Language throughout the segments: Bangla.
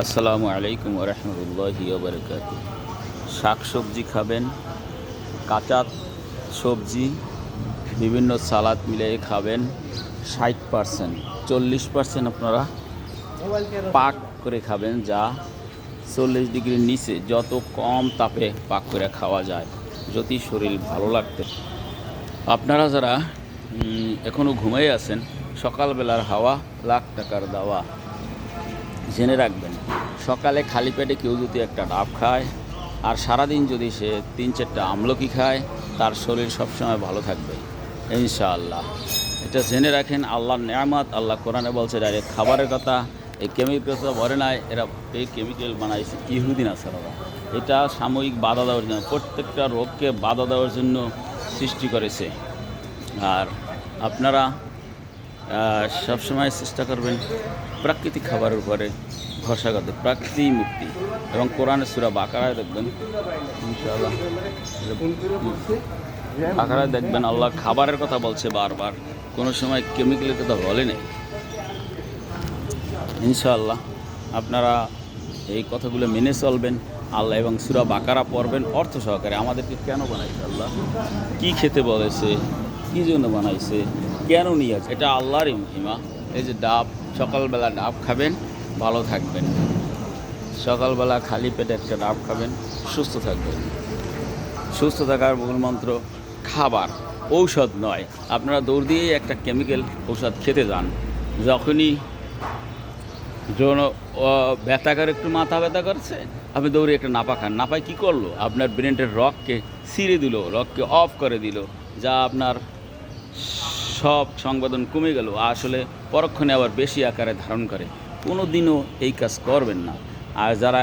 আসসালামু আলাইকুম রহমতুল্লাহি বারকাত শাক সবজি খাবেন, কাঁচা সবজি, বিভিন্ন সালাদ মিলিয়ে খাবেন, ষাট পারসেন্ট চল্লিশ পারসেন্ট আপনারা পাক করে খাবেন, যা চল্লিশ ডিগ্রির নিচে যত কম তাপে পাক করে খাওয়া যায়, যদি শরীর ভালো লাগতে। আপনারা যারা এখনও ঘুমাই আছেন, সকালবেলার হাওয়া, লাখ টাকার দাওয়া। জেনে রাখবেন, সকালে খালি পেটে কেউ যদি একটা ডাব খায়, আর সারাদিন যদি সে তিন চারটা আমলকি খায়, তার শরীর সবসময় ভালো থাকবে, ইনশাআল্লাহ। এটা জেনে রাখেন, আল্লাহর নেয়ামত, আল্লাহ কোরআনে বলছে, ডাইরেক্ট খাবারের কথা, এই কেমিক্যাল বলে নাই, এরা এই কেমিক্যাল বানাইছে, ইহুদিন আসারারা এটা সাময়িক বাধা দেওয়ার জন্য, প্রত্যেকটা রোগকে বাধা দেওয়ার জন্য সৃষ্টি করেছে। আর আপনারা সবসময় চেষ্টা করবেন প্রাকৃতিক খাবারের উপরে ভরসা করতে, প্রাকৃতিক মুক্তি। এবং কোরআনের সুরা বাকারায় দেখবেন, ইনশাআল্লাহ। বাকারায় দেখবেন আল্লাহ খাবারের কথা বলছে বারবার। কোনো সময় কেমিক্যালের কথা বলে নেই। ইনশাআল্লাহ, আপনারা এই কথাগুলো মেনে চলবেন। আল্লাহ এবং সুরা বাকারা পড়বেন অর্থ সহকারে। আমাদেরকে কেন বানাইছে আল্লাহ? কি খেতে বলেছে? কী জন্য বানাইছে? কেন নিয়ে আছে। এটা আল্লাহরই মহিমা। এই যে ডাব, সকালবেলা ডাব খাবেন, ভালো থাকবেন। সকালবেলা খালি পেটে একটা ডাব খাবেন, সুস্থ থাকবেন। সুস্থ থাকার মূল মন্ত্র, খাবার, ঔষধ নয়। আপনারা দৌড় দিয়েই একটা কেমিক্যাল ঔষধ খেতে যান। যখনই যখন ও ব্যথা করে একটু মাথা ব্যথা করছে, আপনি দৌড়ে একটা নাপা খান। নাপায় কী করল? আপনার ব্রেনের রককে ছিঁড়ে দিল রককে অফ করে দিল। যা আপনার সব সংবেদন কমে গেল, আসলে পরক্ষণে আবার বেশি আকারে ধারণ করে। কোনো দিনও এই কাজ করবেন না। আর যারা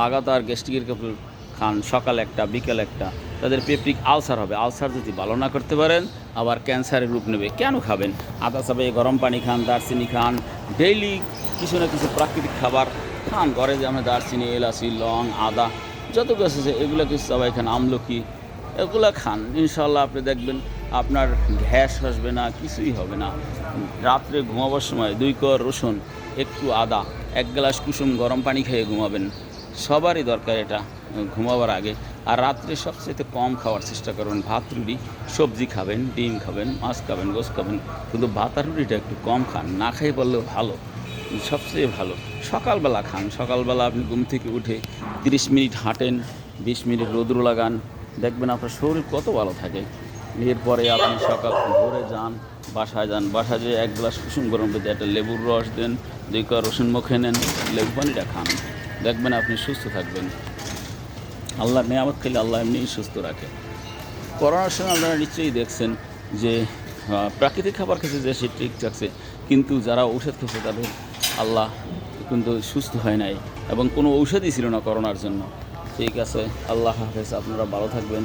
লাগাতার গ্যাস্ট্রিকের কাপড় খান, সকাল একটা, বিকেল একটা, তাদের পেপরিক আলসার হবে। আলসার যদি ভালো না করতে পারেন, আবার ক্যান্সারের রূপ নেবে। কেন খাবেন? আদা চাবে গরম পানি খান, দারচিনি খান ডেইলি কিছু না কিছু প্রাকৃতিক খাবার খান। ঘরে যে আমরা দারচিনি, এলাচি, লং, আদা, যত কিছু আছে এগুলো কিছু সবাই খান, আমলকি, এগুলো খান। ইনশাল্লাহ আপনি দেখবেন আপনার গ্যাস আসবে না, কিছুই হবে না। রাত্রে ঘুমাবার সময় দুই কর রসুন, একটু আদা, এক গ্লাস কুসুম গরম পানি খেয়ে ঘুমাবেন। সবারই দরকার এটা, ঘুমাবার আগে। আর রাত্রে সবচেয়ে কম খাওয়ার চেষ্টা করবেন, ভাত, রুটি, সবজি খাবেন, ডিম খাবেন, মাছ খাবেন গোস খাবেন, কিন্তু ভাত আর রুটিটা একটু কম খান, না খাই বললেও ভালো, সবচেয়ে ভালো। সকালবেলা খান, সকালবেলা আপনি ঘুম থেকে উঠে তিরিশ মিনিট হাঁটেন, বিশ মিনিট রোদ্র লাগান, দেখবেন আপনার শরীর কত ভালো থাকে। এরপরে আপনি সকাল ভোরে যান, বাসায় যান। বাসায় যেয়ে এক গ্লাস কুসুম গরম পেতে একটা লেবুর রস দেন, দুই কর রসুন মুখে নেন, লেবু পানিটা খান। দেখবেন আপনি সুস্থ থাকবেন। আল্লাহ নেয়ামত খেলে আল্লাহ এমনিই সুস্থ রাখে। করোনার সময় আপনারা নিশ্চয়ই দেখছেন যে প্রাকৃতিক খাবার খেতে যে সে ঠিক থাকছে, কিন্তু যারা ঔষধ খেয়েছে তাদের আল্লাহ কিন্তু সুস্থ হয় নাই এবং কোনো ঔষধই ছিল না করোনার জন্য। ঠিক আছে, আল্লাহ হাফেজ, আপনারা ভালো থাকবেন।